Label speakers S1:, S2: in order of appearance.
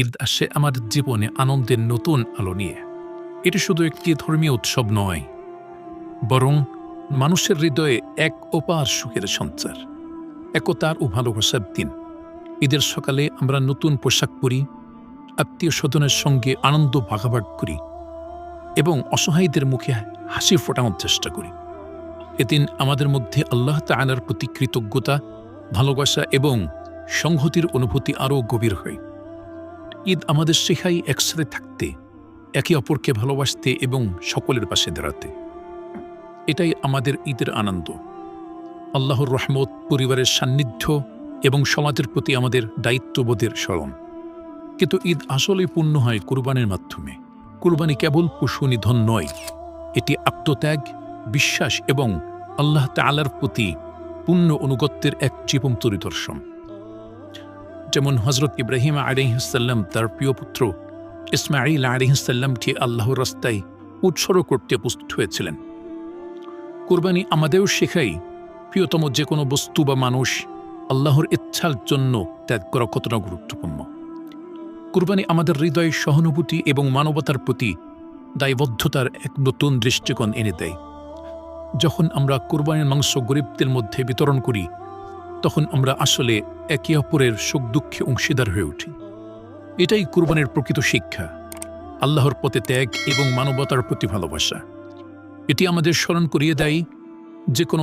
S1: ঈদ আসে আমার জীবনে আনন্দের নতুন আলো নিয়ে। এটি শুধু একটি ধর্মীয় উৎসব নয়, বরং মানুষের হৃদয়ে এক অপার সুখের সঞ্চার, একতার ও ভালোবাসার দিন। ঈদের সকালে আমরা নতুন পোশাক পরি, আত্মীয় স্বজনের সঙ্গে আনন্দ ভাগাভাগ করি এবং অসহায়দের মুখে হাসি ফোটানোর চেষ্টা করি। এদিন আমাদের মধ্যে আল্লাহ তাআলার প্রতি কৃতজ্ঞতা, ভালোবাসা এবং সংহতির অনুভূতি আরও গভীর হয়। ঈদ আমাদের শেখাই একসাথে থাকতে, একে অপরকে ভালোবাসতে এবং সকলের পাশে দাঁড়াতে। এটাই আমাদের ঈদের আনন্দ। আল্লাহর রহমত পরিবারের সান্নিধ্য এবং সমাজের প্রতি আমাদের দায়িত্ববোধের স্মরণ। কিন্তু ঈদ আসলেই পূর্ণ হয় কুরবানির মাধ্যমে। কুরবানি কেবল পশু নিধন নয়, এটি আত্মত্যাগ, বিশ্বাস এবং আল্লাহ তালার প্রতি পূর্ণ অনুগত্যের এক জীবন্ত নিদর্শন। যেমন হজরত ইব্রাহিম আলিহাসাল্লাম তার প্রিয় পুত্র ইসমাইল আলিহাসাল্লামকে আল্লাহর রাস্তায় উৎসর্গ করতে প্রস্তুত হয়েছিলেন। কোরবানি আমাদেরও শেখাই, প্রিয়তম যে কোনো বস্তু বা মানুষ আল্লাহর ইচ্ছার জন্য ত্যাগ করা কতটা গুরুত্বপূর্ণ। কুরবানি আমাদের হৃদয়ে সহানুভূতি এবং মানবতার প্রতি দায়বদ্ধতার এক নতুন দৃষ্টিকোণ এনে দেয়। যখন আমরা কোরবানির মাংস গরিবদের মধ্যে বিতরণ করি তখন আমরা আসলে একে অপরের সুখ দুঃখে অংশীদার হয়ে উঠি। এটাই কুরবানের প্রকৃত শিক্ষা, আল্লাহর পথে ত্যাগ এবং মানবতার প্রতি ভালোবাসা। এটি আমাদের স্মরণ করিয়ে দেয় যে কোনো